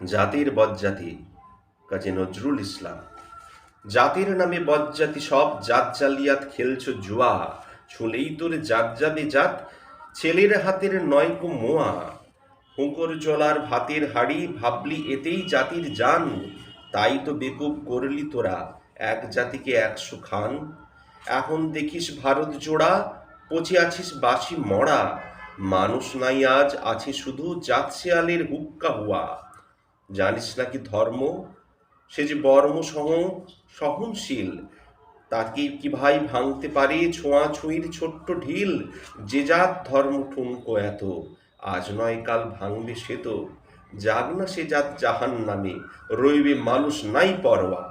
জাতির বজ্জাতি, কাজী নজরুল ইসলাম। জাতির নামে বজ্জাতি সব, জাত জালিয়াত খেলছ জুয়া। ছুলেই তোর জাত যাবে জাত, ছেলের হাতের নয়কো মোয়া। হুঁকর জলার ভাতের হাড়ি, ভাবলি এতেই জাতির জান। তাই তো বেকুব করলি তোরা, এক জাতিকে একশো খান। এখন দেখিস ভারত জোড়া, পচে আছিস বাসি মরা মানুষ নাই আজ, আছে শুধু জাত শেয়ালের হুক্কা হুয়া। জানিস নাকি ধর্ম? সে যে বর্ম সহ সহনশীল তাকে কি ভাই ভাঙতে পারে ছোঁয়াছুঁয়ির ছোট্ট ঢিল? যে জাত ধর্ম ঠুনকো এত, আজ নয় কাল ভাঙবে সে তো। যাক না সে জাত জাহান নামে রইবে মানুষ নাই পরোয়া।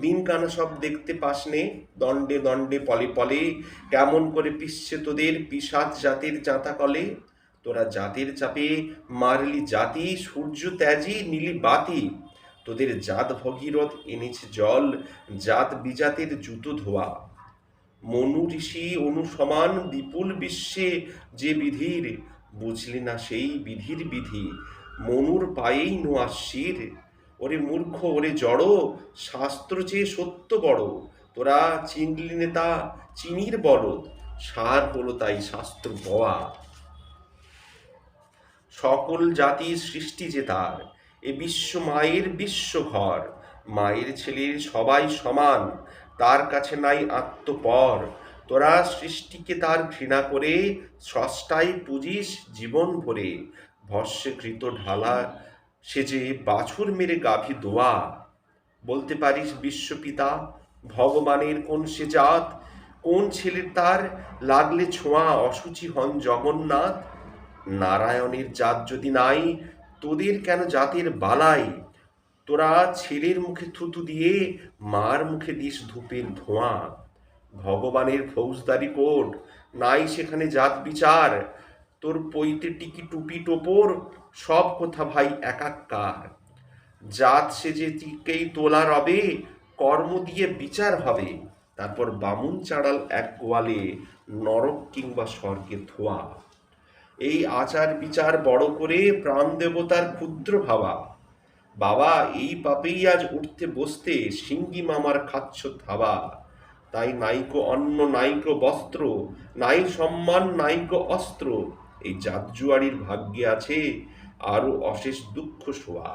দিন কানা সব দেখতে পাস পাসনে দণ্ডে দণ্ডে পলে পলে, কেমন করে পিসছে তোদের পিসাচ জাতের জাঁতা কলে তোরা জাতের চাপে মারলি জাতি, সূর্য ত্যাজি, নীলি বাতি। তোদের জাত ভগীরথ এনেছে জল, জাত বিজাতের জুতো ধোয়া। মনু ঋষি অনুসমান বিপুল বিশ্বে যে বিধির, বুঝলি না সেই বিধির বিধি। মনুর পায়েই নোয়াশির ওরে মূর্খ, ওরে জড়, শাস্ত্র চেয়ে সত্য বড়। তোরা চিনলি নেতা চিনির বলদ। সার হলো তাই শাস্ত্র বয়া সকল জাতির সৃষ্টি যে তার, এ বিশ্ব মায়ের বিশ্ব ঘর। মায়ের ছেলের সবাই সমান, তার কাছে নাই আত্মপর। তোরা সৃষ্টিকে তার ঘৃণা করে স্রষ্টাই পুজিস জীবন ভরে। ভস্যকৃত ঢালা সেজে বাছুর মেরে গাভী দোয়া। বলতে পারিস বিশ্বপিতা ভগবানের কোন সে জাত? কোন ছেলের তার লাগলে ছোঁয়া অসুচি হন জগন্নাথ? নারায়ণের জাত যদি নাই, তোদের কেন জাতের বালাই? তোরা ছেলের মুখে থুতু দিয়ে মার মুখে দিস ধূপের ধোঁয়া। ভগবানের ফৌজদারি কোর্ট নাই সেখানে জাত বিচার। তোর পৈতে টিকি টুপি টোপর, সব কথা ভাই একাকার। জাত সে যে টিকেই তোলা রবে, কর্ম দিয়ে বিচার হবে। তারপর বামুন চাড়াল এক গোয়ালে, নরক কিংবা স্বর্গে ধোয়া। এই আচার বিচার বড় করে প্রাণ দেবতার ক্ষুদ্র ভাবা। বাবা, এই পাপেই আজ উঠতে বসতে সিঙ্গি মামার খাচ্ছ থাবা তাই নাইকো অন্ন, নাইকো বস্ত্র, নাই সম্মান, নাইকো অস্ত্র, এই জাতজুয়ারির ভাগ্যে আছে আরও অশেষ দুঃখ শোয়া।